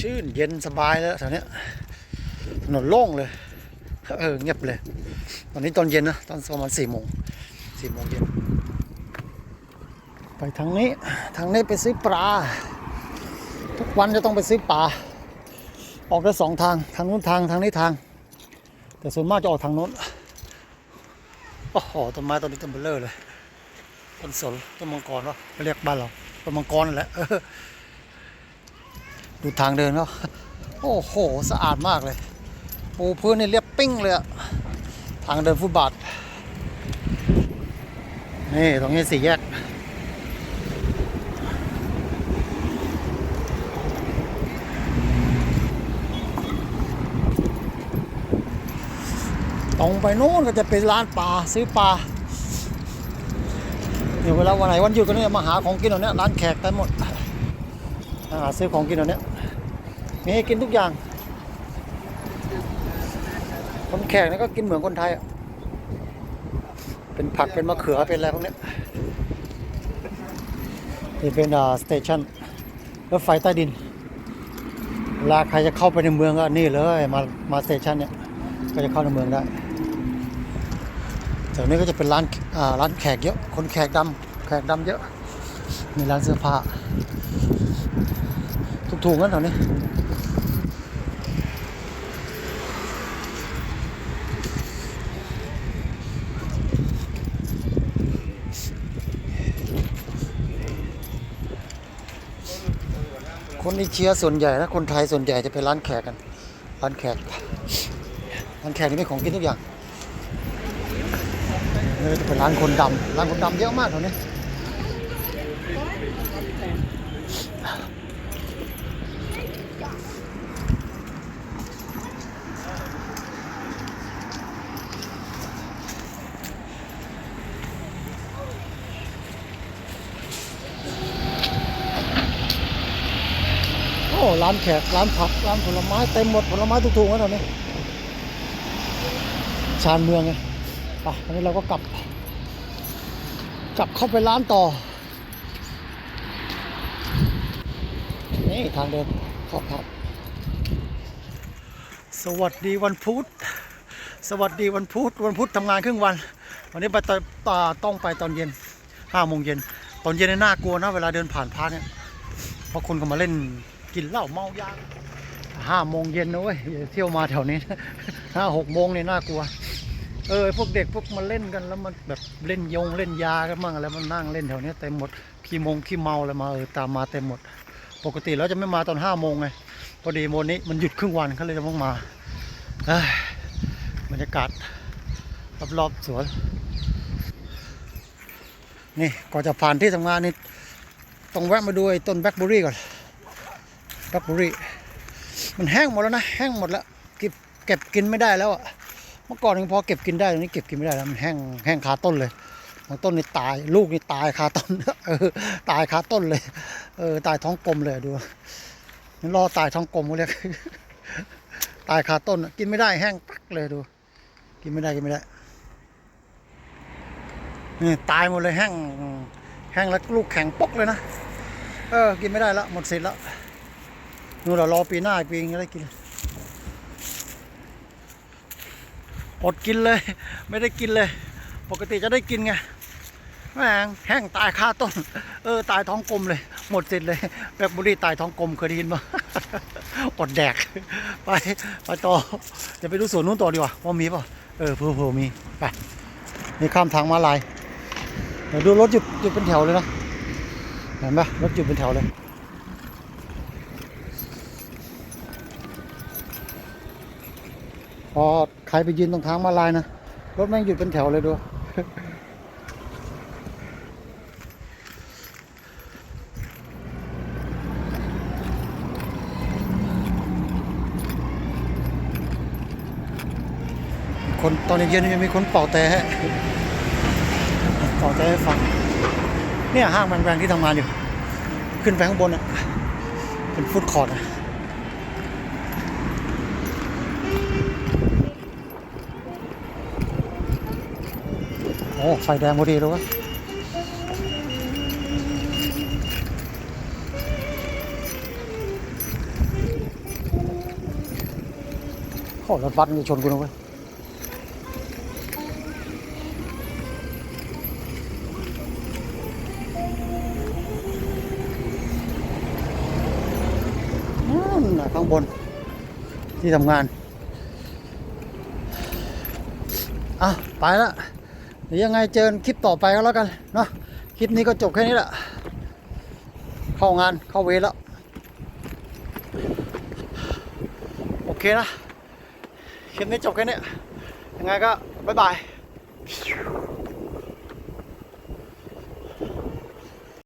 ชื่นเย็นสบายแล้วแถวเนี้ยถนนโล่งเลย เออเงียบเลย ตอนนี้ตอนเย็นนะตอนประมาณสี่โมงสี่โมงเย็นไปทางนี้ทางนี้ไปซื้อปลา ทุกวันจะต้องไปซื้อปลาออกได้สองทางทางนู้นทางทางนี้ทาง แต่ส่วนมากจะออกทางนู้นโอ้โหต้นไม้ต้นนี้ต้นเบลเลอร์เลยต้นสนต้นมังกรวะเรียกบ้านเราต้นมังกรนั่นแหละ ดูทางเดินเนาะโอ้โห สะอาดมากเลยปูพื้นนี่เรียบปิ้งเลยอะทางเดินฟุตบาท นี่ตรงนี้สี่แยก ตรงไปโน้นก็จะเป็นร้านปลาซื้อปลา เดี๋ยวเวลาวันไหนวันหยุดก็เนี่ยมาหาของกินตรงเนี้ยร้านแขกกันหมด หาซื้อของกินตรงเนี้มีให้กินทุกอย่าง คนแขกนี่ก็กินเหมือนคนไทยอะเป็นผักเป็นมะเขือเป็นอะไรพวกนี้นี่เป็นอ่าสเตชันรถไฟใต้ดินเวลาใครจะเข้าไปในเมืองก็นี่เลยมามาสเตชันเนี่ยก็จะเข้าในเมืองได้แถวนี้ก็จะเป็นร้านอ่าร้านแขกเยอะ คนแขกดำแขกดำเยอะ มีร้านเสื้อผ้าถูกๆกันแถวนี้คนเอเชียส่วนใหญ่นะคนไทยส่วนใหญ่จะเป็นร้านแขกกัน ร้านแขก ร้านแขกนี่มีของกินทุกอย่างนี่จะเป็นร้านคนดำร้านคนดำเยอะมากแถวนี้ ร้านแขก ร้านผัก ร้านผลไม้เต็มหมดผลไม้ถูกๆกันแถวนี้ ชานเมืองไงไปอันนี้เราก็กลับ กลับเข้าไปร้านต่อ นี่ทางเดินเข้าพับ สวัสดีวันพุธ สวัสดีวันพุธ วันพุธทำงานครึ่งวัน วันนี้ไปตอนตาต้องไปตอนเย็นห้าโมงเย็น ตอนเย็นเนี่ยน่ากลัวนะเวลาเดินผ่านพาร์คเนี่ยเพราะคนก็มาเล่น กินเหล้าเมายาห้าโมงเย็นนะเว้ยเที่ยวมาแถวนี้ห้าหกโมงเนี่ยน่ากลัว เออพวกเด็กพวกมาเล่นกันแล้วมันแบบเล่นยงเล่นยากันบ้างอะไรมันนั่งเล่นแถวนี้เต็มหมดขี้มงขี้เมาอะไรมาเออตามมาเต็มหมด ปกติแล้วจะไม่มาตอนห้าโมงไงพอดีโมนนี้มันหยุดครึ่งวันเขาเลยจะต้องมาเอ้บรรยากาศรอบๆสวนนี่ก่อนจะผ่านที่ทำงานนี่ต้องแวะมาดูไอ้ต้นแบล็คเบอร์รี่ก่อน แบบอร์รี่มันแห้งหมดแล้วนะ แห้งหมดแล้วเก็บเก็บกินไม่ได้แล้วอะเมื่อก่อนยังพอเก็บกินได้ตอนนี้เก็บกินไม่ได้แล้วมันแห้งแห้งคาต้นเลยบางต้นนี่ตายลูกนี่ตายคาต้นเออตายคาต้นเลยเออตายท้องกลมเลยดูมันรอตายท้องกลมเขาเรียกตายคาต้นกินไม่ได้แห้งปักเลยดู กินไม่ได้กินไม่ได้นี่ตายหมดเลยแห้งแห้งแล้วลูกแข็งปกเลยนะเออกินไม่ได้แล้วหมดสิทธิ์แล้ว นู่นเรารอปีหน้าอีกปีนึงจะได้กินอดกินเลย ไม่ได้กินเลย ปกติจะได้กินไงแม่งแห้งตายคาต้น เออ ตายท้องกลมเลย หมดสิทธิ์เลยแบล็คเบุรีตายท้องกลมเคยได้ยินปะอดแดก ไปไปต่อจะไปดูสวนนู้นต่อดีกว่าว่ามีป่ะเออเผื่อๆมีไปนี่ข้ามทางมาลายเดี๋ยวดูรถหยุดหยุดเป็นแถวเลยนะเห็นปะรถหยุดเป็นแถวเลย อใครไปยืนตรงทางมาลายนะ รถแม่งหยุดเป็นแถวเลยดู คนตอนเย็นยังมีคนเป่าแต่ให้เป่าแต่ให้ฟัง เนี่ยห้างแบงๆที่ทำงานอยู่ ขึ้นไปข้างบนอะ เป็นฟุตคอร์ดอะ โอ้ ไฟแดงพอดีเลยวะโอ้รถบัสมันจะชนกูนะเว้ยนั่นข้างบนที่ทำงาน อะ ไปและ เดี๋ยวยังไงเจอกันคลิปต่อไปก็แล้วกันเนาะคลิปนี้ก็จบแค่นี้แหละเข้างานเข้าเวรแล้ว โอเคนะคลิปนี้จบแค่นี้ยังไงก็บ๊ายบาย